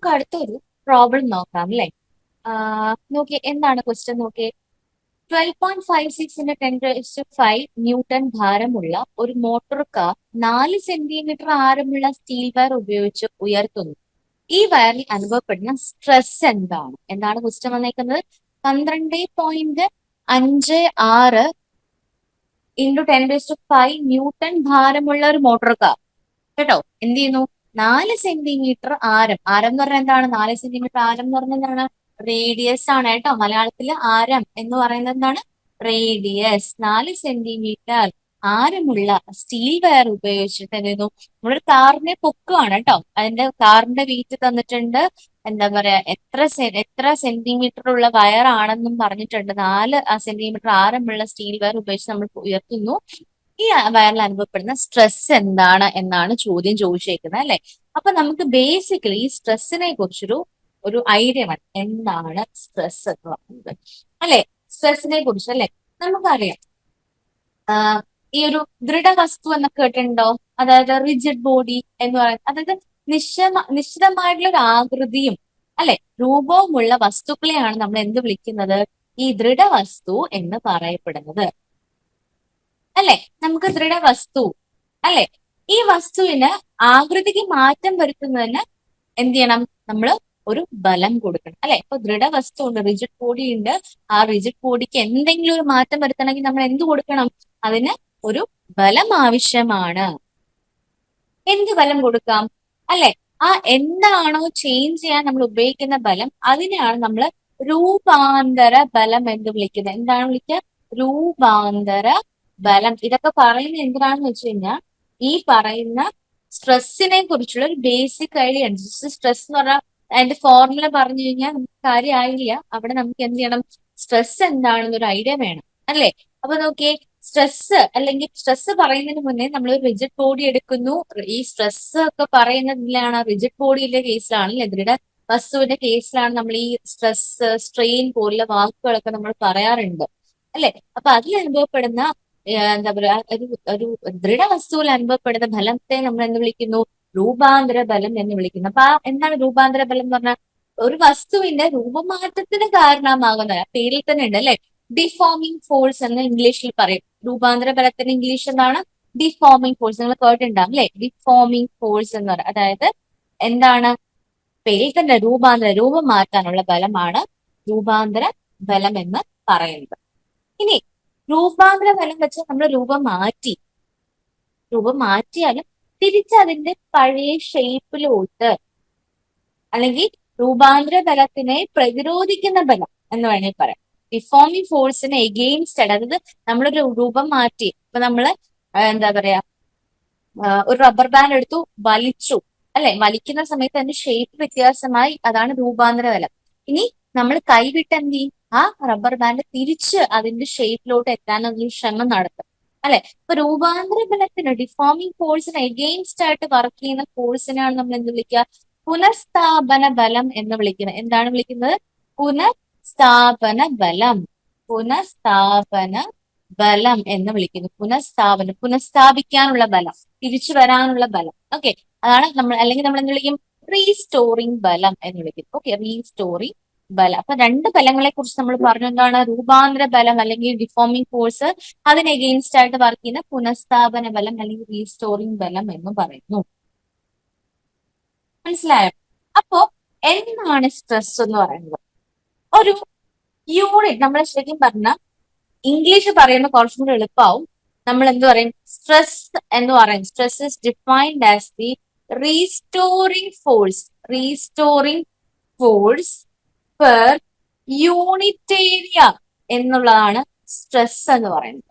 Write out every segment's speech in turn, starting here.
നമുക്ക് അടുത്തൊരു പ്രോബ്ലം നോക്കാം അല്ലേ നോക്കി? എന്താണ് ക്വസ്റ്റ്യൻ നോക്കി ട്വൽവ് പോയിന്റ് ഫൈവ് സിക്സിന്റെ ടെൻ ഫൈവ് ന്യൂട്ടൺ ഭാരമുള്ള ഒരു മോട്ടോർ കാർ നാല് സെന്റിമീറ്റർ ആരമുള്ള സ്റ്റീൽ വയർ ഉപയോഗിച്ച് ഉയർത്തുന്നു. ഈ വയറിൽ അനുഭവപ്പെടുന്ന സ്ട്രെസ് എന്താണ്? എന്താണ് ക്വസ്റ്റ്യൻ വന്നേക്കുന്നത്? പന്ത്രണ്ട് പോയിന്റ് അഞ്ച് ആറ് ഇന്റു ടെൻ ഫൈവ് ന്യൂട്ടൺ ഭാരമുള്ള ഒരു മോട്ടോർ കാർ കേട്ടോ? എന്ത് ചെയ്യുന്നു? നാല് സെന്റിമീറ്റർ ആരം. ആരം എന്ന് പറഞ്ഞാൽ എന്താണ്? നാല് സെന്റിമീറ്റർ ആരം എന്ന് പറഞ്ഞാൽ എന്താണ്? റേഡിയസ് ആണ് കേട്ടോ. മലയാളത്തിൽ ആരം എന്ന് പറയുന്നത് എന്താണ്? റേഡിയസ് നാല് സെന്റിമീറ്റർ ആരമുള്ള സ്റ്റീൽ വയർ ഉപയോഗിച്ചിട്ട് എന്ത് ചെയ്യുന്നു? നമ്മളൊരു കാറിനെ പൊക്കുകയാണ് കേട്ടോ. അതിന്റെ കാറിന്റെ വീറ്റ് തന്നിട്ടുണ്ട്. എന്താ പറയാ എത്ര എത്ര സെന്റിമീറ്റർ ഉള്ള വയർ ആണെന്നും പറഞ്ഞിട്ടുണ്ട്. നാല് സെന്റിമീറ്റർ ആരമുള്ള സ്റ്റീൽ വയർ ഉപയോഗിച്ച് നമ്മൾ ഉയർത്തുന്നു. ഈ വയറിൽ അനുഭവപ്പെടുന്ന സ്ട്രെസ് എന്താണ് എന്നാണ് ചോദ്യം ചോദിച്ചേക്കുന്നത് അല്ലെ? അപ്പൊ നമുക്ക് ബേസിക്കലി ഈ സ്ട്രെസ്സിനെ കുറിച്ചൊരു ഒരു ഐഡിയ വേണം. എന്താണ് സ്ട്രെസ് എന്ന് പറയുന്നത് അല്ലെ? സ്ട്രെസ്സിനെ കുറിച്ച് അല്ലെ? നമുക്കറിയാം. ഈ ഒരു ദൃഢവസ്തു എന്നൊക്കെ കേട്ടിട്ടുണ്ടോ? അതായത് റിജിഡ് ബോഡി എന്ന് പറയുന്നത് അതായത് നിശ്ചമ നിശ്ചിതമായിട്ടുള്ള ഒരു ആകൃതിയും അല്ലെ? രൂപവുമുള്ള വസ്തുക്കളെയാണ് നമ്മൾ എന്ത് വിളിക്കുന്നത്? ഈ ദൃഢ വസ്തു എന്ന് പറയപ്പെടുന്നത്. അല്ലെ? നമുക്ക് ദൃഢ വസ്തു അല്ലെ? ഈ വസ്തുവിന് ആകൃതിക്ക് മാറ്റം വരുത്തുന്നതിന് എന്ത് ചെയ്യണം? നമ്മൾ ഒരു ബലം കൊടുക്കണം. അല്ലെ? ഇപ്പൊ ദൃഢവസ്തു ഉണ്ട് റിജിഡ് ബോഡി ഉണ്ട്. ആ റിജിഡ് ബോഡിക്ക് എന്തെങ്കിലും ഒരു മാറ്റം വരുത്തണമെങ്കിൽ നമ്മൾ എന്ത് കൊടുക്കണം? അതിന് ഒരു ബലം ആവശ്യമാണ്. എന്ത് ബലം കൊടുക്കാം? അല്ലെ? ആ എന്താണോ ചേഞ്ച് ചെയ്യാൻ നമ്മൾ ഉപയോഗിക്കുന്ന ബലം അതിനെയാണ് നമ്മൾ രൂപാന്തര ബലം എന്ന് വിളിക്കുന്നത്. എന്താണ് വിളിക്കുക? രൂപാന്തര ബലം. ഇതൊക്കെ പറയുന്ന എന്തിനാണെന്ന് വെച്ച് കഴിഞ്ഞാൽ ഈ പറയുന്ന സ്ട്രെസ്സിനെ കുറിച്ചുള്ള ഒരു ബേസിക് ഐഡിയ ഉണ്ട് സ്ട്രെസ് എന്ന് പറഞ്ഞാൽ അതിന്റെ ഫോർമുല പറഞ്ഞു കഴിഞ്ഞാൽ നമുക്ക് കാര്യമായില്ല. അവിടെ നമുക്ക് എന്ത് ചെയ്യണം? സ്ട്രെസ് എന്താണെന്നൊരു ഐഡിയ വേണം. അല്ലേ? അപ്പൊ നോക്കിയേ സ്ട്രെസ് അല്ലെങ്കിൽ സ്ട്രെസ് പറയുന്നതിന് മുന്നേ നമ്മൾ റിജിഡ് ബോഡി എടുക്കുന്നു. ഈ സ്ട്രെസ് ഒക്കെ പറയുന്നതിലാണ് റിജിഡ് ബോഡിയിലെ കേസിലാണ് അല്ലെ വസ്തുവിന്റെ കേസിലാണ് നമ്മൾ ഈ സ്ട്രെസ് സ്ട്രെയിൻ പോലുള്ള വാക്കുകളൊക്കെ നമ്മൾ പറയാറുണ്ട്. അല്ലെ? അപ്പൊ അതിൽ അനുഭവപ്പെടുന്ന എന്താ പറയാ ഒരു ഒരു ദൃഢവസ്തുവിൽ അനുഭവപ്പെടുന്ന ഫലത്തെ നമ്മൾ എന്ന് വിളിക്കുന്നു? രൂപാന്തര ബലം എന്ന് വിളിക്കുന്നു. അപ്പൊ ആ എന്താണ് രൂപാന്തര ബലം എന്ന് പറഞ്ഞാൽ ഒരു വസ്തുവിന്റെ രൂപമാറ്റത്തിന് കാരണമാകുന്ന പേരിൽ തന്നെ ഉണ്ട് അല്ലെ? ഡിഫോമിംഗ് ഫോഴ്സ് എന്ന് ഇംഗ്ലീഷിൽ പറയും. രൂപാന്തര ബലത്തിന് ഇംഗ്ലീഷ് എന്താണ്? ഡിഫോമിംഗ് ഫോഴ്സ് നിങ്ങൾ കേട്ടിട്ടുണ്ടാവും അല്ലെ? ഡിഫോമിംഗ് ഫോഴ്സ് എന്ന് പറയുന്നത് അതായത് എന്താണ്? പേരിൽ തന്നെ രൂപാന്തര രൂപം മാറ്റാനുള്ള ബലമാണ് രൂപാന്തര ബലം എന്ന് പറയുന്നത്. ഇനി രൂപാന്തര ഫലം വെച്ച് നമ്മൾ രൂപം മാറ്റി. രൂപം മാറ്റിയാലും തിരിച്ചതിന്റെ പഴയ ഷേപ്പിലോട്ട് അല്ലെങ്കിൽ രൂപാന്തര ബലത്തിനെ പ്രതിരോധിക്കുന്ന ബലം എന്ന് വേണമെങ്കിൽ പറയാം. ഡിഫോമിങ് ഫോഴ്സിനെ എഗെയിൻസ്റ്റ് അതായത് നമ്മളൊരു രൂപം മാറ്റി. ഇപ്പൊ നമ്മൾ എന്താ പറയാ ഒരു റബ്ബർ ബാൻഡ് എടുത്തു വലിച്ചു. അല്ലെ? വലിക്കുന്ന സമയത്ത് അതിന്റെ ഷേപ്പ് വ്യത്യാസമായി. അതാണ് രൂപാന്തര ബലം ഇനി നമ്മൾ കൈവിട്ട് എന്ത് ചെയ്യും? ആ റബ്ബർ ബാൻഡ് തിരിച്ച് അതിന്റെ ഷേപ്പിലോട്ട് എത്താനൊരു ശ്രമം നടത്തും. അല്ലെ? ഇപ്പൊ രൂപാന്തര ബലത്തിന് ഡിഫോമിംഗ് ഫോഴ്സിന് എഗെയിൻസ്റ്റ് ആയിട്ട് വർക്ക് ചെയ്യുന്ന ഫോഴ്സിനാണ് നമ്മൾ എന്ത് വിളിക്കുക? പുനഃസ്ഥാപന ബലം എന്ന് വിളിക്കുന്നത്. എന്താണ് വിളിക്കുന്നത്? പുനഃസ്ഥാപന ബലം. പുനഃസ്ഥാപന ബലം എന്ന് വിളിക്കുന്നു. പുനഃസ്ഥാപനം പുനഃസ്ഥാപിക്കാനുള്ള ബലം തിരിച്ചു വരാനുള്ള ബലം. ഓക്കെ അതാണ് നമ്മൾ അല്ലെങ്കിൽ നമ്മൾ എന്ത് വിളിക്കും? റീസ്റ്റോറിംഗ് ബലം എന്ന് വിളിക്കും ഓക്കെ റീസ്റ്റോറിംഗ് ബലം. അപ്പൊ രണ്ട് ബലങ്ങളെ കുറിച്ച് നമ്മൾ പറഞ്ഞു എന്താണ്? രൂപാന്തര ബലം അല്ലെങ്കിൽ ഡിഫോമിംഗ് ഫോഴ്സ് അതിന് എഗെയിൻസ്റ്റ് ആയിട്ട് വർക്ക് ചെയ്യുന്ന പുനഃസ്ഥാപന ബലം അല്ലെങ്കിൽ റീസ്റ്റോറിംഗ് ബലം എന്ന് പറയുന്നു. മനസ്സിലായോ? അപ്പോ എന്താണ് സ്ട്രെസ് എന്ന് പറയുന്നത്? ഒരു യൂണിറ്റ് നമ്മൾ ശരിക്കും പറഞ്ഞ ഇംഗ്ലീഷ് പറയുന്ന കുറച്ചും കൂടി എളുപ്പമാവും നമ്മൾ എന്ത് പറയും? സ്ട്രെസ് എന്ന് പറയും. Stress is defined as the restoring force restoring force per unit area എന്നുള്ളതാണ് സ്ട്രെസ് എന്ന് പറയുന്നത്.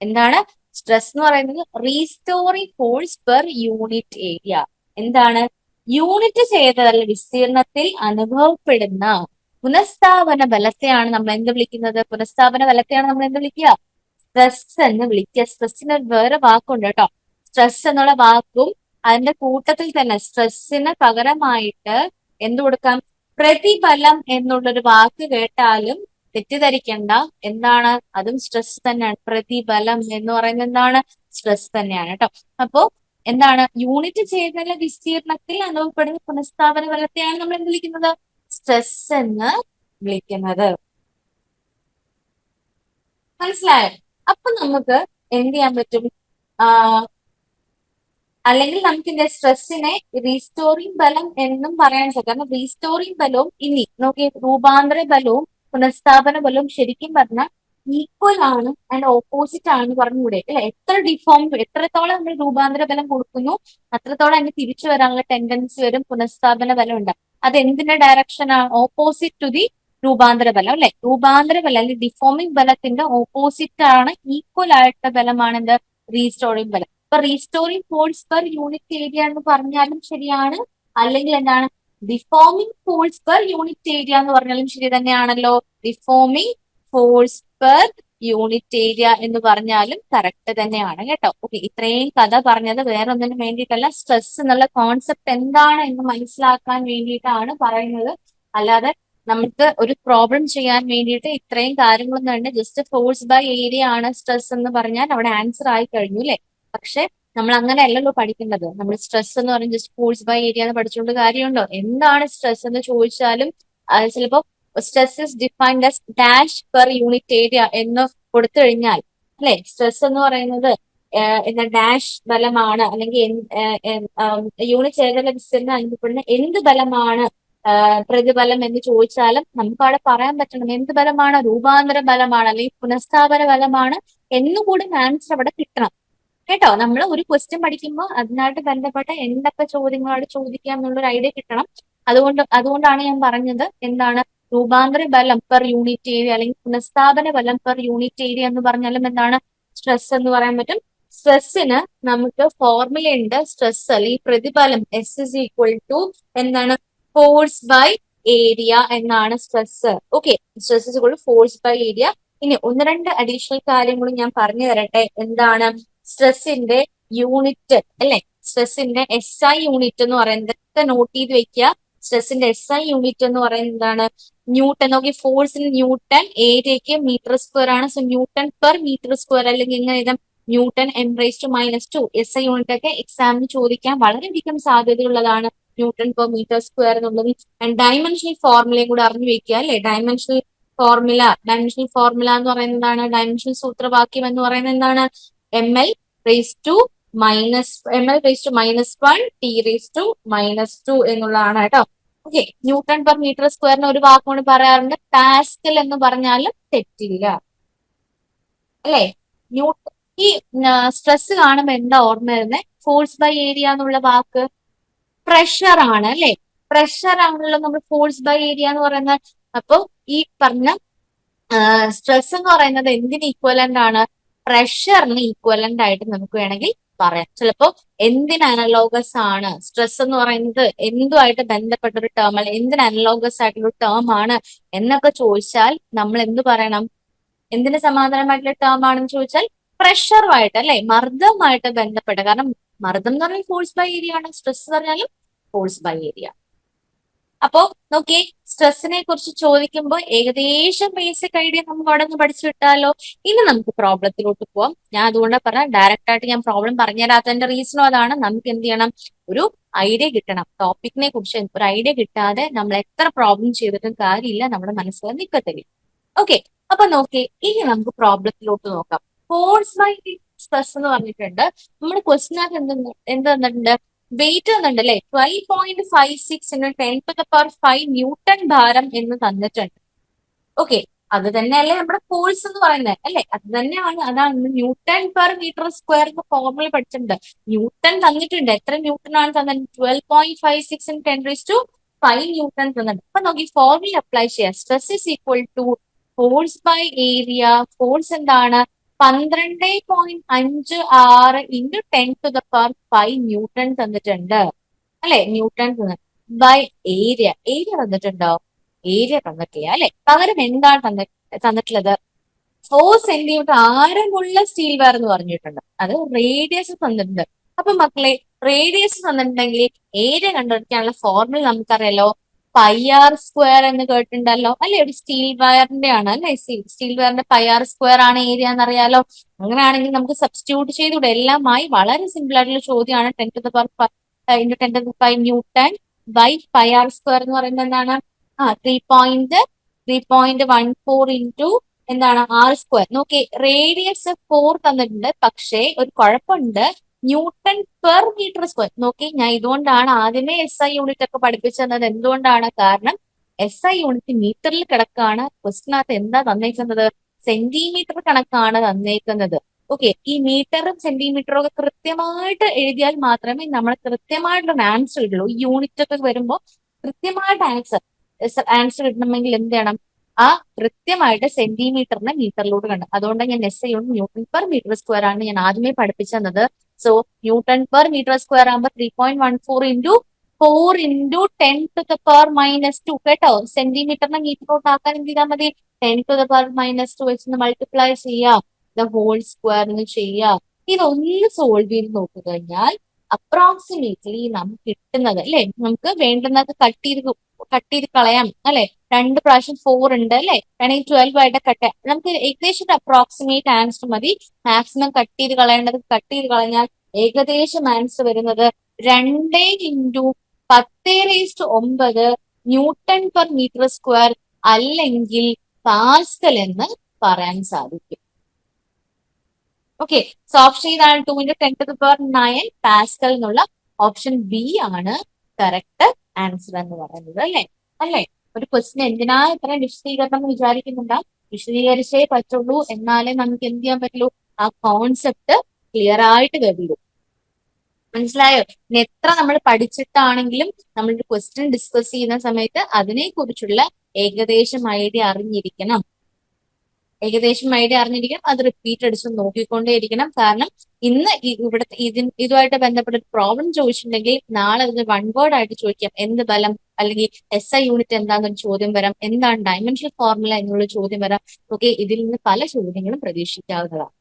എന്താണ്? സ്ട്രെസ് എന്ന് പറയുന്നത് restoring force per unit area എന്താണ് യൂണിറ്റ് ചെയ്തതല്ല വിസ്തീർണത്തിൽ അനുഭവപ്പെടുന്ന പുനഃസ്ഥാപന ബലത്തെയാണ് നമ്മൾ എന്ത് വിളിക്കുന്നത്? പുനഃസ്ഥാപന ബലത്തെയാണ് നമ്മൾ എന്ത് വിളിക്കുക? സ്ട്രെസ് എന്ന് വിളിക്കുക. സ്ട്രെസ്സിന് വേറെ വാക്കുണ്ട് കേട്ടോ. സ്ട്രെസ് എന്നുള്ള വാക്കും അതിന്റെ കൂട്ടത്തിൽ തന്നെ സ്ട്രെസ്സിന് പകരമായിട്ട് എന്ത് കൊടുക്കാം? പ്രതിഫലം എന്നുള്ളൊരു വാക്ക് കേട്ടാലും തെറ്റിദ്ധരിക്കണ്ട. എന്താണ്? അതും സ്ട്രെസ് തന്നെയാണ്. പ്രതിഫലം എന്ന് പറയുന്നത് എന്താണ്? സ്ട്രെസ് തന്നെയാണ് കേട്ടോ. അപ്പോ എന്താണ്? യൂണിറ്റ് ചെയ്തല വിസ്തീർണത്തിൽ അനുഭവപ്പെടുന്ന പുനഃസ്ഥാപന ഫലത്തെയാണ് നമ്മൾ എന്ത് വിളിക്കുന്നത്? സ്ട്രെസ് എന്ന് വിളിക്കുന്നത്. മനസ്സിലായോ? അപ്പൊ നമുക്ക് എന്ത് ചെയ്യാൻ പറ്റും? അല്ലെങ്കിൽ നമുക്ക് ഇതിന്റെ സ്ട്രെസ്സിനെ റീസ്റ്റോറിംഗ് ബലം എന്നും പറയാൻ സാധിക്കും. കാരണം റീസ്റ്റോറിംഗ് ബലവും ഇനി നോക്കി രൂപാന്തര ബലവും പുനഃസ്ഥാപന ബലവും ശരിക്കും പറഞ്ഞാൽ ഈക്വൽ ആണ് ആൻഡ് ഓപ്പോസിറ്റ് ആണെന്ന് പറഞ്ഞുകൂടെ? അല്ലെ? എത്ര ഡിഫോം എത്രത്തോളം നമ്മൾ രൂപാന്തര ബലം കൊടുക്കുന്നു അത്രത്തോളം അതിന് തിരിച്ചു വരാനുള്ള ടെൻഡൻസി വരും പുനഃസ്ഥാപന ബലം ഉണ്ട് അത് എന്തിന്റെ ഡയറക്ഷൻ ആണ്? ഓപ്പോസിറ്റ് ടു ദി രൂപാന്തര ബലം അല്ലെ? രൂപാന്തര ബലം അല്ലെങ്കിൽ ഡിഫോമിംഗ് ബലത്തിന്റെ ഓപ്പോസിറ്റ് ആണ് ഈക്വൽ ആയിട്ടുള്ള ബലമാണ് എന്ത്? റീസ്റ്റോറിംഗ് ബലം. ഇപ്പൊ restoring force per unit area എന്ന് പറഞ്ഞാലും ശരിയാണ്. അല്ലെങ്കിൽ എന്താണ്? Deforming force per unit area എന്ന് പറഞ്ഞാലും ശരി തന്നെയാണല്ലോ. Deforming force per unit area എന്ന് പറഞ്ഞാലും കറക്റ്റ് തന്നെയാണ് കേട്ടോ. ഓക്കെ ഇത്രയും കഥ പറഞ്ഞത് വേറെ ഒന്നിനും വേണ്ടിയിട്ടല്ല. സ്ട്രെസ് എന്നുള്ള കോൺസെപ്റ്റ് എന്താണ് എന്ന് മനസ്സിലാക്കാൻ വേണ്ടിയിട്ടാണ് പറയുന്നത്. അല്ലാതെ നമുക്ക് ഒരു പ്രോബ്ലം ചെയ്യാൻ വേണ്ടിയിട്ട് ഇത്രയും കാര്യങ്ങളൊന്നും ഉണ്ട് ജസ്റ്റ് ഫോഴ്സ് ബൈ ഏരിയ ആണ് സ്ട്രെസ് എന്ന് പറഞ്ഞാൽ അവിടെ ആൻസർ ആയി കഴിഞ്ഞു അല്ലെ? പക്ഷെ നമ്മൾ അങ്ങനെ അല്ലല്ലോ പഠിക്കേണ്ടത്. നമ്മൾ സ്ട്രെസ് എന്ന് പറഞ്ഞാൽ ജസ്റ്റ് ഫോഴ്സ് ബൈ ഏരിയ എന്ന് പഠിച്ചുകൊണ്ട് കാര്യമുണ്ടോ? എന്താണ് സ്ട്രെസ് എന്ന് ചോദിച്ചാലും ചിലപ്പോ stress is defined as dash per unit area എന്ന് കൊടുത്തു കഴിഞ്ഞാൽ അല്ലെ? സ്ട്രെസ് എന്ന് പറയുന്നത് എന്താ ഡാഷ് ബലമാണ് അല്ലെങ്കിൽ യൂണിറ്റ് ഏരിയ വിസ്തീർണം അനുഭവപ്പെടുന്ന എന്ത് ബലമാണ് പ്രതിഫലം എന്ന് ചോദിച്ചാലും നമുക്ക് അവിടെ പറയാൻ പറ്റണം എന്ത് ബലമാണ്? രൂപാന്തര ബലമാണ് അല്ലെങ്കിൽ പുനഃസ്ഥാപന ബലമാണ് എന്നുകൂടി ആൻസർ അവിടെ കിട്ടണം. കേട്ടോ നമ്മൾ ഒരു ക്വസ്റ്റ്യൻ പഠിക്കുമ്പോൾ അതിനായിട്ട് ബന്ധപ്പെട്ട എന്തൊക്കെ ചോദ്യങ്ങളോട് ചോദിക്കാം എന്നുള്ളൊരു ഐഡിയ കിട്ടണം. അതുകൊണ്ട് അതുകൊണ്ടാണ് ഞാൻ പറഞ്ഞത് എന്താണ് രൂപാന്തര ബലം പെർ യൂണിറ്റ് ഏരിയ അല്ലെങ്കിൽ പുനഃസ്ഥാപന ബലം പെർ യൂണിറ്റ് ഏരിയ എന്ന് പറഞ്ഞാലും എന്താണ് സ്ട്രെസ് എന്ന് പറയാൻ പറ്റും. സ്ട്രെസ്സിന് നമുക്ക് ഫോർമുല ഉണ്ട്. സ്ട്രെസ് അല്ലെങ്കിൽ പ്രതിഫലം എസ് ഇസ് ഈക്വൽ ടു എന്താണ്? ഫോഴ്സ് ബൈ ഏരിയ എന്നാണ് stress okay stress force by area ഇനി ഒന്ന് രണ്ട് അഡീഷണൽ കാര്യങ്ങളും ഞാൻ പറഞ്ഞു തരട്ടെ എന്താണ്? സ്ട്രെസ്സിന്റെ യൂണിറ്റ് അല്ലെ? സ്ട്രെസ്സിന്റെ എസ് ഐ യൂണിറ്റ് എന്ന് പറയുന്നത് ഇതൊക്കെ നോട്ട് ചെയ്ത് വെക്കുക സ്ട്രെസ്സിന്റെ എസ് ഐ യൂണിറ്റ് എന്ന് പറയുന്നത് എന്താണ്? ന്യൂട്ടൺ നോക്കി ഫോഴ്സിന് ന്യൂട്ടൺ ഏരിയക്ക് മീറ്റർ സ്ക്വയർ ആണ്. So newton per metre square അല്ലെങ്കിൽ ഇങ്ങനെ എഴുതാം. Newton m raise to minus two S I unit ഒക്കെ എക്സാമിന് ചോദിക്കാൻ വളരെയധികം സാധ്യതയുള്ളതാണ് ന്യൂട്ടൺ പെർ മീറ്റർ സ്ക്വയർ എന്നുള്ളത്. ഡയമെൻഷണൽ ഫോർമുലയും കൂടെ അറിഞ്ഞു വെക്കുക അല്ലെ? ഡയമെൻഷണൽ ഫോർമുല ഡയമെൻഷണൽ ഫോർമുല എന്ന് പറയുന്നതാണ് ഡയമെൻഷണൽ സൂത്രവാക്യം എന്ന് പറയുന്നത് എന്താണ്? M L raise to minus M L raise to minus one T raise to minus two എന്നുള്ളതാണ് കേട്ടോ. ഓക്കെ ന്യൂട്ടൺ പെർ മീറ്റർ സ്ക്വയറിന് ഒരു വാക്ക് കൊണ്ട് പറയാറുണ്ട് പാസ്കൽ എന്ന് പറഞ്ഞാലും തെറ്റില്ല. അല്ലേ? ന്യൂട്ടൺ ഈ സ്ട്രെസ് കാണുമ്പോൾ എന്താ ഓർമ്മ വരുന്നത് ഫോഴ്സ് ബൈ ഏരിയ എന്നുള്ള വാക്ക്? പ്രഷർ ആണ് അല്ലെ? പ്രഷർ ആണല്ലോ നമ്മൾ ഫോഴ്സ് ബൈ ഏരിയ എന്ന് പറയുന്നത്. അപ്പൊ ഈ പറഞ്ഞ സ്ട്രെസ് എന്ന് പറയുന്നത് എന്തിന് ഈക്വലന്റ് ആണ്? പ്രഷറിന് ഈക്വലന്റ് ആയിട്ട് നമുക്ക് വേണമെങ്കിൽ പറയാം. ചിലപ്പോ എന്തിന് അനലോഗസ് ആണ്? സ്ട്രെസ് എന്ന് പറയുന്നത് എന്തുമായിട്ട് ബന്ധപ്പെട്ട ഒരു ടേം അല്ല എന്തിന് അനലോഗസ് ആയിട്ടുള്ള ടേം ആണ് എന്നൊക്കെ ചോദിച്ചാൽ നമ്മൾ എന്ത് പറയണം? എന്തിന് സമാധാനമായിട്ടുള്ള ടേം ആണെന്ന് ചോദിച്ചാൽ പ്രഷറുമായിട്ട് അല്ലെ? മർദ്ദവുമായിട്ട് ബന്ധപ്പെട്ട കാരണം മർദ്ദം എന്ന് പറഞ്ഞാൽ ഫോഴ്സ് ബൈ ഏരിയ ആണ്. സ്ട്രെസ് പറഞ്ഞാലും ഫോഴ്സ് ബൈ ഏരിയ അപ്പോ നോക്കി സ്ട്രെസ്സിനെ കുറിച്ച് ചോദിക്കുമ്പോൾ ഏകദേശം ബേസിക് ഐഡിയ നമുക്ക് അവിടെ നിന്ന് പഠിച്ചു വിട്ടാലോ? ഇനി നമുക്ക് പ്രോബ്ലത്തിലോട്ട് പോവാം. ഞാൻ അതുകൊണ്ട് പറഞ്ഞ ഡയറക്റ്റ് ആയിട്ട് ഞാൻ പ്രോബ്ലം പറഞ്ഞുതരാത്തതിന്റെ റീസണും അതാണ്. നമുക്ക് എന്ത് ചെയ്യണം? ഒരു ഐഡിയ കിട്ടണം. ടോപ്പിക്കിനെ കുറിച്ച് ഒരു ഐഡിയ കിട്ടാതെ നമ്മൾ എത്ര പ്രോബ്ലം ചെയ്തിട്ടും കാര്യമില്ല. നമ്മുടെ മനസ്സിൽ നിൽക്കത്തില്ല. ഓക്കെ അപ്പൊ നോക്കി ഇനി നമുക്ക് പ്രോബ്ലത്തിലോട്ട് നോക്കാം. ഫോഴ്സ് ബൈ സ്ട്രെസ് എന്ന് പറഞ്ഞിട്ടുണ്ട്. നമ്മുടെ ക്വസ്റ്റിനകത്ത് എന്ത് എന്ത് തന്നിട്ടുണ്ട് വെയിറ്റ് തന്നിട്ടുണ്ട് അല്ലെ twelve point five six ten to the power five newton ഭാരം എന്ന് തന്നിട്ടുണ്ട്. ഓക്കെ അത് തന്നെയല്ലേ നമ്മുടെ ഫോഴ്സ് എന്ന് പറയുന്നത്. അല്ലെ? അത് തന്നെയാണ്. അതാണ് ന്യൂട്ടൺ പെർ മീറ്റർ സ്ക്വയർ എന്ന ഫോർമുല പഠിച്ചിട്ടുണ്ട്. ന്യൂട്ടൺ തന്നിട്ടുണ്ട്. എത്ര ന്യൂട്ടൺ ആണ് തന്നത്? Twelve point five six in ten raise to five newton തന്നിട്ടുണ്ട് അപ്പൊ നോക്കി ഫോർമുല അപ്ലൈ ചെയ്യാം. Stress is equal to force by area force എന്താണ്? പന്ത്രണ്ട് പോയിന്റ് അഞ്ച് ആറ് into ten to the power five newton തന്നിട്ടുണ്ട്. അല്ലെ? ന്യൂട്ടൺ ബൈ ഏരിയ ഏരിയ തന്നിട്ടുണ്ടോ? ഏരിയ തന്നിട്ടില്ല അല്ലെ? പകരം എന്താണ് തന്നി തന്നിട്ടുള്ളത്? ഫോർ സെന്റിമീറ്റർ ആരമുള്ള സ്റ്റീൽ വയർ എന്ന് പറഞ്ഞിട്ടുണ്ട്. അത് റേഡിയസ് തന്നിട്ടുണ്ട്. അപ്പൊ മക്കളെ റേഡിയസ് തന്നിട്ടുണ്ടെങ്കിൽ ഏരിയ കണ്ടുപിടിക്കാനുള്ള ഫോർമുല നമുക്കറിയാലോ. പൈ ആർ സ്ക്വയർ എന്ന് കേട്ടിട്ടുണ്ടല്ലോ? അല്ലെ? ഒരു സ്റ്റീൽ വയറിന്റെ ആണ് അല്ലെ? സ്റ്റീൽ വയറിന്റെ പൈ ആർ സ്ക്വയർ ആണ് ഏരിയ എന്നറിയാലോ? അങ്ങനെയാണെങ്കിൽ നമുക്ക് സബ്സ്റ്റിറ്റ്യൂട്ട് ചെയ്തൂടെ എല്ലാമായി വളരെ സിമ്പിൾ ആയിട്ടുള്ള ചോദ്യമാണ്. Ten to the power into ten to five newton by pi R square എന്ന് പറയുന്നത് എന്താണ്? ആ three point three point one four into എന്താണ്? ആർ സ്ക്വയർ നോക്കി റേഡിയസ് ഫോർ തന്നിട്ടുണ്ട്. പക്ഷേ ഒരു കുഴപ്പമുണ്ട്. Newton per metre square. നോക്കി ഞാൻ ഇതുകൊണ്ടാണ് ആദ്യമേ എസ് ഐ യൂണിറ്റ് ഒക്കെ പഠിപ്പിച്ചു തന്നത് എന്തുകൊണ്ടാണ് കാരണം എസ് ഐ യൂണിറ്റ് മീറ്ററിൽ കിടക്കാണ് ക്വസ്റ്റിനകത്ത് എന്താ തന്നേക്കുന്നത്? സെന്റിമീറ്റർ കണക്കാണ് തന്നേക്കുന്നത്. ഓക്കെ ഈ മീറ്ററും സെന്റിമീറ്ററും ഒക്കെ കൃത്യമായിട്ട് എഴുതിയാൽ മാത്രമേ നമ്മൾ കൃത്യമായിട്ടുള്ള ആൻസർ കിട്ടുള്ളൂ. ഈ യൂണിറ്റ് ഒക്കെ വരുമ്പോൾ കൃത്യമായിട്ട് ആൻസർ ആൻസർ കിട്ടണമെങ്കിൽ എന്ത് ചെയ്യണം? ആ കൃത്യമായിട്ട് സെന്റിമീറ്ററിനെ മീറ്ററിലോട്ട് കണ്ടു. അതുകൊണ്ട് ഞാൻ S I unit newton per metre square ആണ് ഞാൻ ആദ്യമേ പഠിപ്പിച്ചു തന്നത് so newton per metre square ആകുമ്പോൾ three point one four into four into ten to the power minus two കേട്ടോ? സെന്റിമീറ്ററിനെ മീറ്ററിലോട്ട് ആക്കാൻ എന്ത് ചെയ്താൽ മതി? Ten to the power minus two വെച്ച് മൾട്ടിപ്ലൈ ചെയ്യാം. ദ ഹോൾ സ്ക്വയറിന് ചെയ്യാം. ഇതൊന്ന് സോൾവ് ചെയ്ത് നോക്കി കഴിഞ്ഞാൽ അപ്രോക്സിമേറ്റ്ലി നമുക്ക് കിട്ടുന്നത് അല്ലെ? നമുക്ക് വേണ്ടുന്നത് കട്ട് ചെയ്ത് കട്ട് ചെയ്ത് കളയാം അല്ലെ? രണ്ട് പ്രാവശ്യം ഫോർ ഉണ്ട് അല്ലെ? വേണമെങ്കിൽ ട്വൽവ് ആയിട്ട് കട്ട് നമുക്ക് ഏകദേശം അപ്രോക്സിമേറ്റ് ആൻസർ മതി. മാക്സിമം കട്ട് ചെയ്ത് കളയേണ്ടത് കട്ട് ചെയ്ത് കളഞ്ഞാൽ ഏകദേശം ആൻസർ വരുന്നത് രണ്ടേ ഇന്റു പത്തേ റേസ്റ്റ് ഒമ്പത് ന്യൂട്ടൺ പെർ മീറ്റർ സ്ക്വയർ അല്ലെങ്കിൽ പാസ്കൽ എന്ന് പറയാൻ സാധിക്കും. ഓക്കെ സോ ഓപ്ഷൻ ഇതാണ് two into ten to power nine pascal എന്നുള്ള ഓപ്ഷൻ ബി ആണ്. കറക്റ്റ് ആൻസർ എന്ന് പറയുന്നത് അല്ലെ? അല്ലെ? ഒരു ക്വസ്റ്റിന് എന്തിനാ ഇത്രയും വിശദീകരണം എന്ന് വിചാരിക്കുന്നുണ്ട്? വിശദീകരിച്ചേ പറ്റുള്ളൂ. എന്നാലേ നമുക്ക് എന്ത് ചെയ്യാൻ പറ്റുള്ളൂ? ആ കോൺസെപ്റ്റ് ക്ലിയർ ആയിട്ട് വരുള്ളൂ മനസ്സിലായോ? ഇനി എത്ര നമ്മൾ പഠിച്ചിട്ടാണെങ്കിലും നമ്മൾ ക്വസ്റ്റ്യൻ ഡിസ്കസ് ചെയ്യുന്ന സമയത്ത് അതിനെ കുറിച്ചുള്ള ഏകദേശം ഐഡിയ അറിഞ്ഞിരിക്കണം. ഏകദേശം ഐഡിയ അറിഞ്ഞിരിക്കണം. അത് റിപ്പീറ്റ് അടിച്ച് നോക്കിക്കൊണ്ടേയിരിക്കണം. കാരണം ഇന്ന് ഇവിടെ ഇതി ഇതുമായിട്ട് ബന്ധപ്പെട്ട ഒരു പ്രോബ്ലം ചോദിച്ചിട്ടുണ്ടെങ്കിൽ നാളെ അതിന് വൺ വേർഡ് ആയിട്ട് ചോദിക്കാം. എന്ത് ബലം? അല്ലെങ്കിൽ എസ് ഐ യൂണിറ്റ് എന്താണെന്നൊരു ചോദ്യം വരാം. എന്താണ് ഡയമെൻഷൻ ഫോർമുല എന്നുള്ള ചോദ്യം വരാം. ഓക്കെ ഇതിൽ നിന്ന് പല ചോദ്യങ്ങളും പ്രതീക്ഷിക്കാവുന്നതാണ്.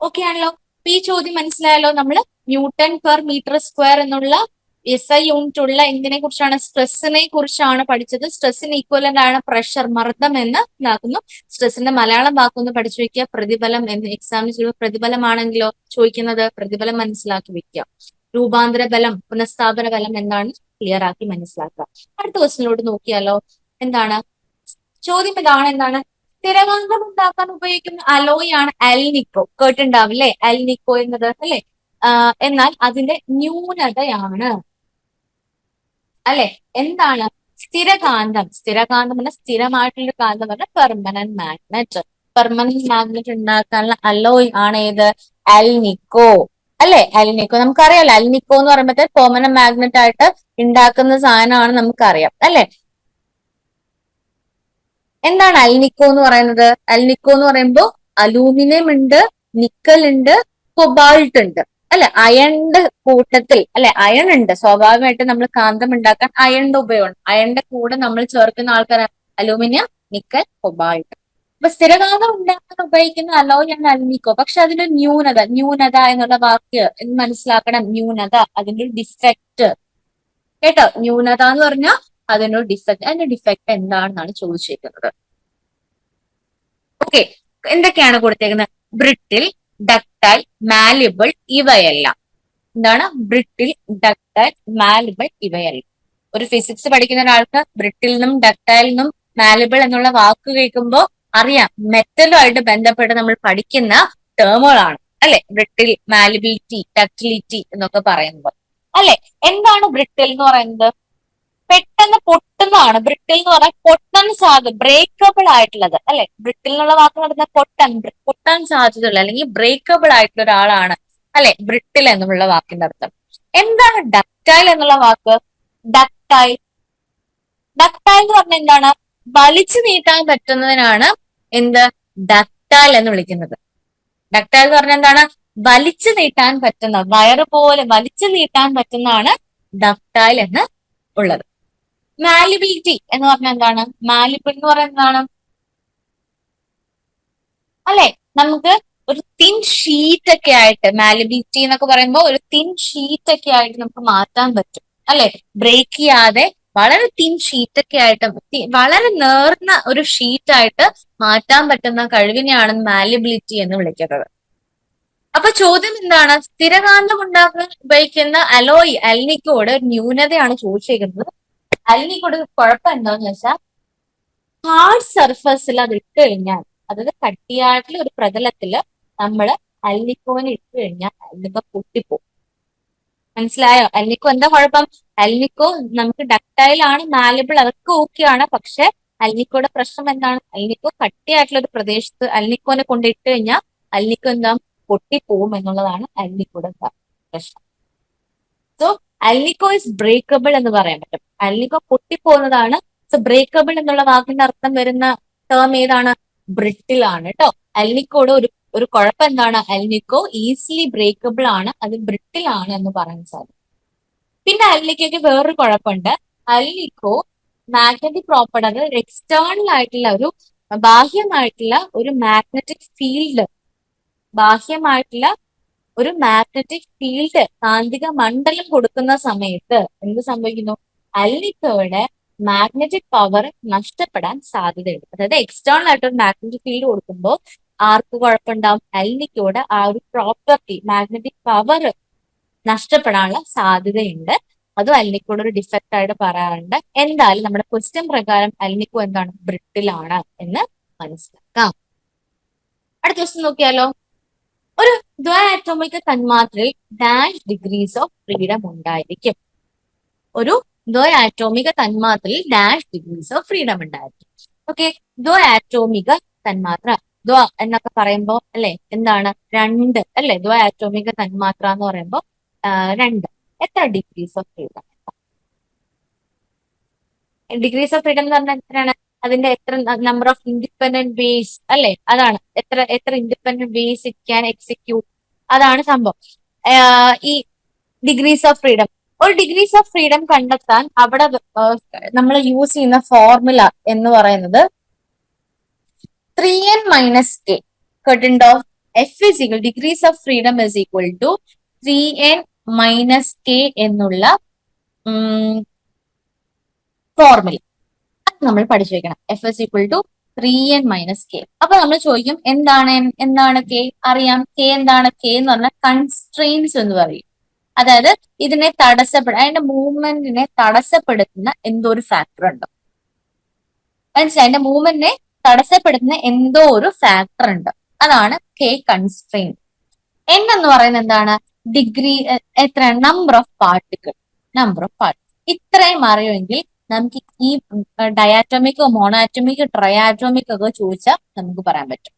ഓക്കെ ആണല്ലോ. ഈ ചോദ്യം മനസ്സിലായല്ലോ നമ്മൾ ന്യൂട്ടൺ പെർ മീറ്റർ സ്ക്വയർ എന്നുള്ള എസ് ഐ യൂണിറ്റ് ഉള്ള എന്തിനെ കുറിച്ചാണ് സ്ട്രെസ്സിനെ കുറിച്ചാണ് പഠിച്ചത്. സ്ട്രെസ്സിന് ഈക്വലന്റ് ആണ് പ്രഷർ മർദ്ദം എന്ന് ഇതാക്കുന്നു. സ്ട്രെസ്സിന്റെ മലയാളം വാക്കൊന്ന് പഠിച്ചു വെക്കുക. പ്രതിഫലം എന്ന് എക്സാമിന് ചെയ്യുമ്പോൾ പ്രതിഫലമാണെങ്കിലോ ചോദിക്കുന്നത് പ്രതിഫലം മനസ്സിലാക്കി വെക്കുക. രൂപാന്തര ബലം പുനഃസ്ഥാപന ബലം എന്താണ്? ക്ലിയർ ആക്കി മനസ്സിലാക്കുക. അടുത്ത ക്വസ്റ്റിനോട് നോക്കിയാലോ എന്താണ്? ചോദ്യം ഇതാണ് എന്താണ്? സ്ഥിരകാന്തം ഉണ്ടാക്കാൻ ഉപയോഗിക്കുന്ന അലോയ് ആണ് അൽനിക്കോ കേട്ടിണ്ടാവും അല്ലെ അൽനിക്കോ എന്നത് അല്ലെ? എന്നാൽ അതിന്റെ ന്യൂനതയാണ്. അല്ലെ? എന്താണ്? സ്ഥിരകാന്തം. സ്ഥിരകാന്തം പറഞ്ഞാൽ സ്ഥിരമായിട്ടുള്ള കാന്തം പറഞ്ഞാൽ പെർമനന്റ് മാഗ്നറ്റ് പെർമനന്റ് മാഗ്നറ്റ് ഉണ്ടാക്കാനുള്ള അലോയ് ആണ് ഏത്? അൽനിക്കോ അല്ലെ? അൽനിക്കോ നമുക്കറിയാലോ അൽനിക്കോ എന്ന് പറയുമ്പോഴത്തെ പെർമനന്റ് മാഗ്നറ്റ് ആയിട്ട് ഉണ്ടാക്കുന്ന സാധനമാണ് നമുക്കറിയാം. അല്ലെ? എന്താണ് അൽനിക്കോ എന്ന് പറയുന്നത്? അൽനിക്കോ എന്ന് പറയുമ്പോൾ അലൂമിനിയം ഉണ്ട് നിക്കൽ ഉണ്ട് കൊബാൾട്ട് ഉണ്ട്. അല്ലെ അയണിന്റെ കൂട്ടത്തിൽ അല്ലെ അയൺ ഉണ്ട് സ്വാഭാവികമായിട്ട് നമ്മൾ കാന്തം ഉണ്ടാക്കാൻ അയണിന്റെ ഉപയോഗം. അയണിന്റെ കൂടെ നമ്മൾ ചേർക്കുന്ന ആൾക്കാർ അലൂമിനിയം നിക്കൽ കൊബാൾട്ട്. അപ്പൊ സ്ഥിരകാന്തം ഉണ്ടാക്കാൻ ഉപയോഗിക്കുന്ന അലോയാണ് അൽനിക്കോ പക്ഷെ അതിന്റെ ന്യൂനത ന്യൂനത എന്നുള്ള വാക്ക് എന്ന് മനസ്സിലാക്കണം. ന്യൂനത അതിന്റെ ഡിഫക്റ്റ് കേട്ടോ? ന്യൂനത എന്ന് പറഞ്ഞാൽ അതിനൊരു ഡിഫക്റ്റ് അതിന്റെ ഡിഫക്റ്റ് എന്താണെന്നാണ് ചോദിച്ചിരിക്കുന്നത് ഓക്കെ എന്തൊക്കെയാണ് കൊടുത്തേക്കുന്നത്? ബ്രിട്ടിൽ ഡക്ടൈൽ മാലിബിൾ ഇവയെല്ലാം. എന്താണ്? ബ്രിട്ടിൽ ഡക്ടൈൽ മാലിബിൾ ഇവയെല്ലാം. ഒരു ഫിസിക്സ് പഠിക്കുന്ന ഒരാൾക്ക് ബ്രിട്ടിൽ നിന്നും ഡക്ടൈൽ നിന്നും മാലിബിൾ എന്നുള്ള വാക്ക് കേൾക്കുമ്പോൾ അറിയാം മെറ്റലുമായിട്ട് ബന്ധപ്പെട്ട് നമ്മൾ പഠിക്കുന്ന ടേമുകളാണ് അല്ലെ? ബ്രിട്ടിൽ മാലിബിലിറ്റി ഡക്ടിലിറ്റി എന്നൊക്കെ പറയുന്നത് അല്ലെ? എന്താണ് ബ്രിട്ടിൽ എന്ന് പറയുന്നത്? പെട്ടെന്ന് പൊട്ടുന്നതാണ്. ബ്രിട്ടിൽ എന്ന് പറഞ്ഞാൽ പൊട്ടാൻ സാധ്യത ബ്രേക്കബിൾ ആയിട്ടുള്ളത് അല്ലെ? ബ്രിട്ടിൽ എന്നുള്ള വാക്ക് നടന്ന പൊട്ടൻ പൊട്ടാൻ സാധ്യതയുള്ള അല്ലെങ്കിൽ ബ്രേക്കബിൾ ആയിട്ടുള്ള ഒരാളാണ് അല്ലെ? ബ്രിട്ടിൽ എന്നുള്ള വാക്കിന്റെ അർത്ഥം. എന്താണ് ഡക്റ്റൈൽ എന്നുള്ള വാക്ക്? ഡക്റ്റൈൽ ഡക്റ്റൈൽ എന്ന് പറഞ്ഞാൽ എന്താണ്? വലിച്ചു നീട്ടാൻ പറ്റുന്നതിനാണ് എന്ത്? ഡക്റ്റൈൽ എന്ന് വിളിക്കുന്നത്. ഡക്റ്റൈൽ എന്ന് പറഞ്ഞാൽ എന്താണ്? വലിച്ചു നീട്ടാൻ പറ്റുന്ന വയറ് പോലെ വലിച്ചു നീട്ടാൻ പറ്റുന്നതാണ് ഡക്റ്റൈൽ എന്ന് ഉള്ളത്. മാലിബിലിറ്റി എന്ന് പറഞ്ഞാൽ എന്താണ്? മാലിബിൾ എന്ന് പറയുന്നത് എന്താണ്? അല്ലെ? നമുക്ക് ഒരു തിൻ ഷീറ്റ് ഒക്കെ ആയിട്ട് മാലിബിലിറ്റി എന്നൊക്കെ പറയുമ്പോൾ ഒരു തിൻ ഷീറ്റ് ഒക്കെ ആയിട്ട് നമുക്ക് മാറ്റാൻ പറ്റും. അല്ലെ? ബ്രേക്ക് ചെയ്യാതെ വളരെ തിൻ ഷീറ്റ് ഒക്കെ ആയിട്ട് വളരെ നേർന്ന ഒരു ഷീറ്റ് ആയിട്ട് മാറ്റാൻ പറ്റുന്ന കഴിവിനെയാണ് മാലിബിലിറ്റി എന്ന് വിളിക്കുന്നത്. അപ്പൊ ചോദ്യം എന്താണ്? സ്ഥിരകാന്തം ഉണ്ടാക്കാൻ ഉപയോഗിക്കുന്ന അലോയ് അൽനിക്കോട് ന്യൂനതയാണ് ന്യൂനതയാണ് ചോദിച്ചിരിക്കുന്നത് കൂടെ കുഴപ്പം എന്താന്ന് വെച്ചാൽ ഹാർഡ് സർഫസിൽ അത് ഇട്ട് കഴിഞ്ഞാൽ അതായത് കട്ടിയായിട്ടുള്ള ഒരു പ്രതലത്തിൽ നമ്മൾ അൽനിക്കോനെ ഇട്ട് കഴിഞ്ഞാൽ അൽനിക്കോ പൊട്ടിപ്പോകും മനസ്സിലായോ? അൽനിക്കോ എന്താ കുഴപ്പം? അൽനിക്കോ നമുക്ക് ഡക്ടൈൽ ആണ് മാലബിൾ അതൊക്കെ ആണ് പക്ഷെ അൽനിക്കോയുടെ പ്രശ്നം എന്താണ്? അൽനിക്കോ കട്ടിയായിട്ടുള്ള ഒരു പ്രദേശത്ത് അൽനിക്കോനെ കൊണ്ട് ഇട്ട് കഴിഞ്ഞാൽ അൽനിക്കോ എന്താ പൊട്ടിപ്പോവും എന്നുള്ളതാണ് അൽനിക്കോയുടെ പ്രശ്നം. സോ അൽനിക്കോ ഇസ് ബ്രേക്കബിൾ എന്ന് പറയാൻ പറ്റും. അൽനിക്കോ പൊട്ടിപ്പോകുന്നതാണ്. സോ ബ്രേക്കബിൾ എന്നുള്ള വാക്കിന്റെ അർത്ഥം വരുന്ന ടേം ഏതാണ്? ബ്രിട്ടിൽ ആണ് കേട്ടോ അൽനിക്കോയുടെ ഒരു ഒരു കുഴപ്പം എന്താണ്? അൽനിക്കോ ഈസിലി ബ്രേക്കബിൾ ആണ്. അത് ബ്രിട്ടിൽ ആണ് എന്ന് പറയാൻ സാധിക്കും. പിന്നെ അൽനിക്കോയ്ക്ക് വേറൊരു കുഴപ്പമുണ്ട്. അൽനിക്കോ മാഗ്നറ്റിക് പ്രോപ്പർട്ടി അതായത് എക്സ്റ്റേണൽ ആയിട്ടുള്ള ഒരു ബാഹ്യമായിട്ടുള്ള ഒരു മാഗ്നറ്റിക് ഫീൽഡ് ബാഹ്യമായിട്ടുള്ള ഒരു മാഗ്നറ്റിക് ഫീൽഡ് കാന്തിക മണ്ഡലം കൊടുക്കുന്ന സമയത്ത് എന്ത് സംഭവിക്കുന്നു? അല്ലിക്കയുടെ മാഗ്നറ്റിക് പവർ നഷ്ടപ്പെടാൻ സാധ്യതയുണ്ട്. അതായത് എക്സ്റ്റേണൽ ആയിട്ട് ഒരു മാഗ്നറ്റിക് ഫീൽഡ് കൊടുക്കുമ്പോൾ ആർക്ക് കുഴപ്പമുണ്ടാവും? അൽനിക്കോയുടെ ആ ഒരു പ്രോപ്പർട്ടി മാഗ്നറ്റിക് പവർ നഷ്ടപ്പെടാനുള്ള സാധ്യതയുണ്ട്. അതും അല്ലിക്കോട് ഒരു ഡിഫക്റ്റ് ആയിട്ട് പറയാറുണ്ട്. എന്തായാലും നമ്മുടെ ക്വസ്റ്റ്യൻ പ്രകാരം അൽനിക്കോ എന്താണ്? ബ്രിട്ടിലാണ് എന്ന് മനസ്സിലാക്കാം. അടുത്ത ക്വസ്റ്റ്യൻ നോക്കിയാലോ? ഒരു ദ്വയാറ്റോമിക തന്മാത്രയിൽ ഡാഷ് ഡിഗ്രീസ് ഓഫ് ഫ്രീഡം ഉണ്ടായിരിക്കും. ഒരു ദ്വയാറ്റോമിക തന്മാത്രയിൽ ഡാഷ് ഡിഗ്രീസ് ഓഫ് ഫ്രീഡം ഉണ്ടായിരിക്കും. ഓക്കെ? ദ്വയാറ്റോമിക തന്മാത്ര. ദ്വ എന്നൊക്കെ പറയുമ്പോൾ അല്ലെ? എന്താണ്? രണ്ട്. അല്ലെ? ദ്വയാറ്റോമിക തന്മാത്ര എന്ന് പറയുമ്പോൾ രണ്ട്. എത്ര degrees of freedom? Degrees of freedom എന്ന് പറഞ്ഞാൽ എത്രയാണ്? അതിന്റെ എത്ര നമ്പർ ഓഫ് ഇൻഡിപെൻഡന്റ് വേസ് അല്ലെ? അതാണ്. എത്ര എത്ര independent ways it can execute അതാണ് സംഭവം. ഈ ഡിഗ്രീസ് ഓഫ് ഫ്രീഡം ഒരു ഡിഗ്രീസ് ഓഫ് ഫ്രീഡം കണ്ടെത്താൻ അവിടെ നമ്മൾ യൂസ് ചെയ്യുന്ന ഫോർമുല എന്ന് പറയുന്നത് three N minus K കട്ടിൻഡ് of F is equal degrees of freedom is equal to three N minus K എന്നുള്ള ഫോർമുല നമ്മൾ പഠിച്ചു വെക്കണം. F S equal to three N minus K അപ്പൊ നമ്മൾ ചോദിക്കും എന്താണ്? എന്താണ് കെ അറിയാം. കെ എന്താണ്? കെ എന്ന് പറഞ്ഞാൽ കൺസ്ട്രെയിൻസ് എന്ന് പറയും. അതായത് ഇതിനെ തടസ്സപ്പെടുക അതിന്റെ മൂവ്മെന്റിനെ തടസ്സപ്പെടുത്തുന്ന എന്തോ ഒരു ഫാക്ടർ ഉണ്ട്? മനസ്സിലായി? അതിന്റെ മൂവ്മെന്റിനെ തടസ്സപ്പെടുത്തുന്ന എന്തോ ഒരു ഫാക്ടർ ഉണ്ട്. അതാണ് കെ കൺസ്ട്രെയിൻ എൻ എന്ന് പറയുന്നത് എന്താണ്? ഡിഗ്രി എത്ര number of particle number of particle ഇത്രയും അറിയുമെങ്കിൽ നമുക്ക് ഈ ഡയാറ്റോമിക്കോ മോണാറ്റോമിക്കോ ട്രയാറ്റോമിക് ഒക്കെ ചോദിച്ചാൽ നമുക്ക് പറയാൻ പറ്റും.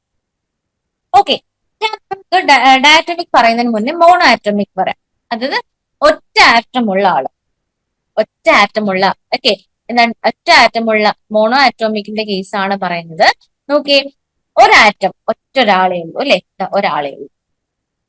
ഓക്കെ നമുക്ക് ഡയാറ്റോമിക് പറയുന്നതിന് മുന്നേ മോണാറ്റോമിക് പറയാം. അതായത് ഒറ്റ ആറ്റമുള്ള ആൾ. ഒറ്റ ആറ്റമുള്ള ഓക്കെ എന്താണ് ഒറ്റ ആറ്റമുള്ള മോണോ ആറ്റോമിക്കിന്റെ കേസാണ് പറയുന്നത്. നോക്കിയേ ഒരാറ്റം ഒറ്റ ഒരാളെ ഉള്ളൂ അല്ലെ? ഒരാളെ ഉള്ളൂ.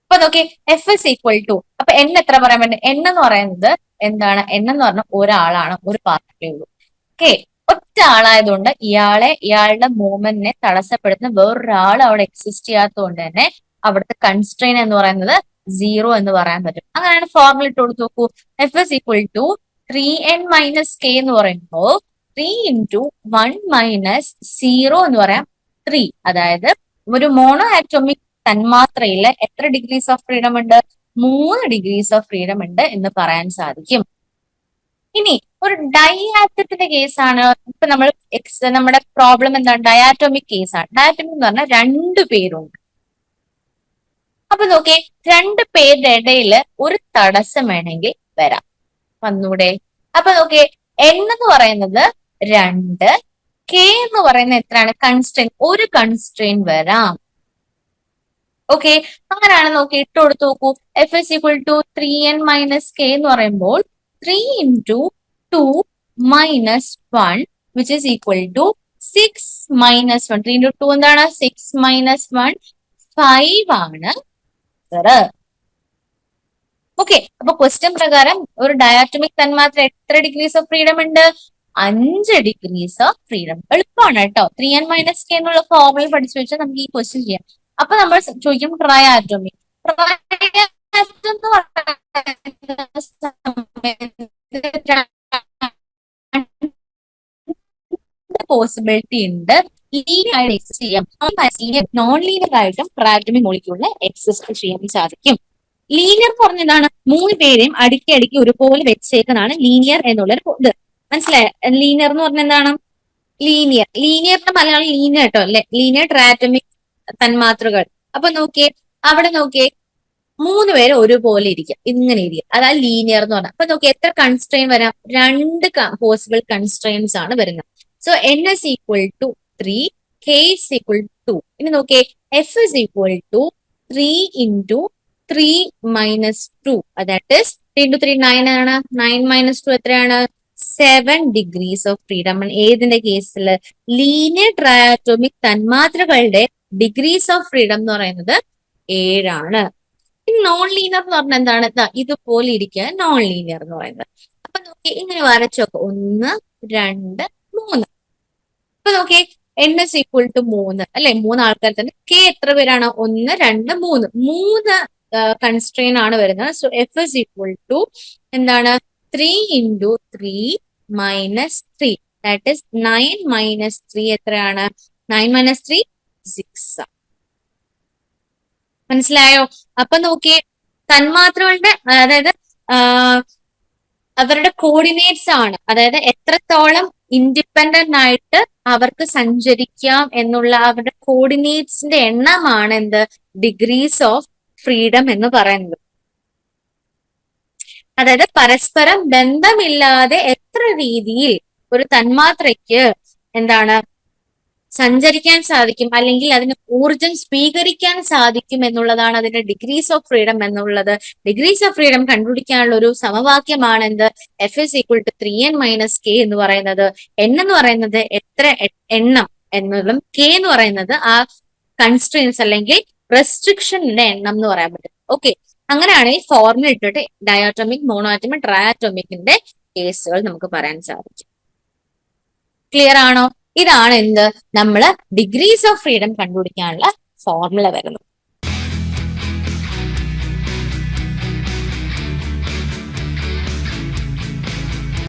അപ്പൊ നോക്കിയേ എഫ് എസ് ഈക്വൽ ടു അപ്പൊ എൻ എത്ര പറയാൻ പറ്റും? എൻ എന്ന് പറയുന്നത് എന്താണ് എന്നെന്ന് എന്ന് പറഞ്ഞാൽ ഒരാളാണ് ഒരു പാർട്ടി ഉള്ളൂ. ഓക്കെ ഒറ്റ ആളായതുകൊണ്ട് ഇയാളെ ഇയാളുടെ മൂവ്മെന്റിനെ തടസ്സപ്പെടുത്തുന്ന വേറൊരാൾ അവിടെ എക്സിസ്റ്റ് ചെയ്യാത്തതുകൊണ്ട് തന്നെ അവിടുത്തെ കൺസ്ട്രെയിൻ എന്ന് പറയുന്നത് സീറോ എന്ന് പറയാൻ പറ്റും. അങ്ങനെയാണ് ഫോർമുല ഇട്ട് കൊടുത്ത് നോക്കൂ. F S equal to three N minus K എന്ന് പറയുമ്പോൾ three into one minus zero എന്ന് പറയാം ത്രീ അതായത് ഒരു മോണോ ആറ്റോമിക് തന്മാത്രയിൽ എത്ര ഡിഗ്രീസ് ഓഫ് ഫ്രീഡം ഉണ്ട്? മൂന്ന് ഡിഗ്രീസ് ഓഫ് ഫ്രീഡം ഉണ്ട് എന്ന് പറയാൻ സാധിക്കും. ഇനി ഒരു ഡയാറ്റത്തിന്റെ കേസാണ് ഇപ്പൊ നമ്മൾ എക്സ് നമ്മുടെ പ്രോബ്ലം എന്താണ്? ഡയാറ്റോമിക് കേസാണ് ഡയാറ്റോമിക് എന്ന് പറഞ്ഞാൽ രണ്ടു പേരുണ്ട്. അപ്പൊ നോക്കേ രണ്ട് പേരുടെ ഇടയിൽ ഒരു തടസ്സം വേണമെങ്കിൽ വരാം. വന്നൂടെ? അപ്പൊ നോക്കിയേ എൻ എന്ന് പറയുന്നത് രണ്ട് കെ എന്ന് പറയുന്നത് എത്രയാണ്? കൺസ്ട്രെയിൻ ഒരു കൺസ്ട്രെയിൻ വരാം. ഓക്കെ അങ്ങനെയാണ് നോക്കി ഇട്ട് കൊടുത്ത് നോക്കൂ. F S equal to three N minus K എന്ന് പറയുമ്പോൾ three into two minus one which is equal to six minus one three into two എന്താണ്? സിക്സ് മൈനസ് വൺ ഫൈവ് ആണ്. ഓക്കെ അപ്പൊ ക്വസ്റ്റ്യൻ പ്രകാരം ഒരു ഡയാറ്റമിക് തന്മാത്ര എത്ര ഡിഗ്രീസ് ഓഫ് ഫ്രീഡം ഉണ്ട്? അഞ്ച് ഡിഗ്രീസ് ഓഫ് ഫ്രീഡം എളുപ്പമാണ് കേട്ടോ. ത്രീ എൻ മൈനസ് കെ എന്നുള്ള ഫോർമുല പഠിച്ചു വെച്ചാൽ നമുക്ക് ഈ ക്വസ്റ്റ്യൻ ചെയ്യാം. അപ്പൊ നമ്മൾ ചോദിക്കും ട്രൈ ആറ്റോമിക് പോസിബിലിറ്റി ഉണ്ട്. ലീനിയർ നോൺ ലീനിയർ ആയിട്ടും പ്രാറ്റമി മോളിക്യൂളിന് എക്സിസ്റ്റ് ചെയ്യാൻ സാധിക്കും. ലീനിയർ എന്ന് മൂന്ന് പേരെയും അടുക്കി അടുക്കി ഒരുപോലെ വെച്ചേക്കുന്നതാണ് ലീനിയർ എന്നുള്ളൊരു ഇത്. മനസ്സിലായ? ലീനിയർ എന്ന് പറഞ്ഞ എന്താണ്? ലീനിയർ ലീനിയറിന്റെ മലയാളം ലീനിയർ കേട്ടോ അല്ലെ? ലീനിയർ ട്രാറ്റമിക് തന്മാത്രകൾ. അപ്പൊ നോക്കിയേ അവിടെ നോക്കിയേ മൂന്ന് പേര് ഒരുപോലെ ഇരിക്കുക ഇങ്ങനെ ഇരിക്കുക അതായത് ലീനിയർ എന്ന് പറഞ്ഞാൽ അപ്പൊ നോക്കി എത്ര കൺസ്ട്രെയിൻ വരാം? രണ്ട് പോസിബിൾ കൺസ്ട്രെയിൻസ് ആണ് വരുന്നത്. So N S equal to three K is equal to ഇനി നോക്കിയേ F is equal to three into three minus two അതായത് ത്രീ ഇന്റു ത്രീ നയൻ ആണ്. നയൻ മൈനസ് ടു എത്രയാണ്? സെവൻ ഡിഗ്രീസ് ഓഫ് ഫ്രീഡം ഏതിന്റെ കേസിൽ linear ട്രയാറ്റോമിക് തന്മാത്രകളുടെ degrees of freedom എന്ന് പറയുന്നത് ഏഴാണ്. നോൺ ലീനിയർ എന്ന് പറഞ്ഞാൽ എന്താണ്? ഇതുപോലെ ഇരിക്കുക. നോൺ ലീനിയർ എന്ന് പറയുന്നത്. അപ്പൊ നോക്കി ഇങ്ങനെ വരച്ചോക്കെ. ഒന്ന് രണ്ട് മൂന്ന്. അപ്പൊ നോക്കി എൻ എസ് ഈക്വൽ ടു മൂന്ന്. അല്ലെ? മൂന്ന് ആൾക്കാർ തന്നെ കെ എത്ര പേരാണ്? ഒന്ന് രണ്ട് മൂന്ന്. മൂന്ന് കൺസ്ട്രെയിൻ ആണ് വരുന്നത്. So F S equal to എന്താണ്? Three into three minus three that is nine minus three എത്രയാണ്? നയൻ മൈനസ് ത്രീ സിക്സ് മനസ്സിലായോ? അപ്പൊ നോക്കിയേ തന്മാത്രകളുടെ അതായത് അവരുടെ കോർഡിനേറ്റ്സ് ആണ്. അതായത് എത്രത്തോളം ഇൻഡിപെൻഡന്റ് ആയിട്ട് അവർക്ക് സഞ്ചരിക്കാം എന്നുള്ള അവരുടെ കോർഡിനേറ്റ്സിന്റെ എണ്ണമാണ് എന്ത് ഡിഗ്രീസ് ഓഫ് ഫ്രീഡം എന്ന് പറയുന്നത്. അതായത് പരസ്പരം ബന്ധമില്ലാതെ എത്ര രീതിയിൽ ഒരു തന്മാത്രയ്ക്ക് എന്താണ് സഞ്ചരിക്കാൻ സാധിക്കും അല്ലെങ്കിൽ അതിന് ഊർജം സ്വീകരിക്കാൻ സാധിക്കും എന്നുള്ളതാണ് അതിന്റെ ഡിഗ്രീസ് ഓഫ് ഫ്രീഡം എന്നുള്ളത്. ഡിഗ്രീസ് ഓഫ് ഫ്രീഡം കണ്ടുപിടിക്കാനുള്ള ഒരു സമവാക്യമാണ് എന്ത്? F S equal to three N minus K എന്ന് പറയുന്നത്. എൻ എന്ന് പറയുന്നത് എത്ര എണ്ണം എന്നതും കെ എന്ന് പറയുന്നത് ആ കൺസ്ട്രെയിൻസ് അല്ലെങ്കിൽ റെസ്ട്രിക്ഷന്റെ എണ്ണം എന്ന് പറയാൻ പറ്റും. ഓക്കെ അങ്ങനെയാണ് ഈ ഫോർമുല ഇട്ടിട്ട് ഡയാറ്റോമിക് മോണോറ്റോമിക് ട്രയാറ്റോമിക്കിന്റെ കേസുകൾ നമുക്ക് പറയാൻ സാധിക്കും. ക്ലിയർ ആണോ? ഇതാണ് എന്ത്? നമ്മൾ ഡിഗ്രീസ് ഓഫ് ഫ്രീഡം കണ്ടുപിടിക്കാനുള്ള ഫോർമുല വരുന്നത്.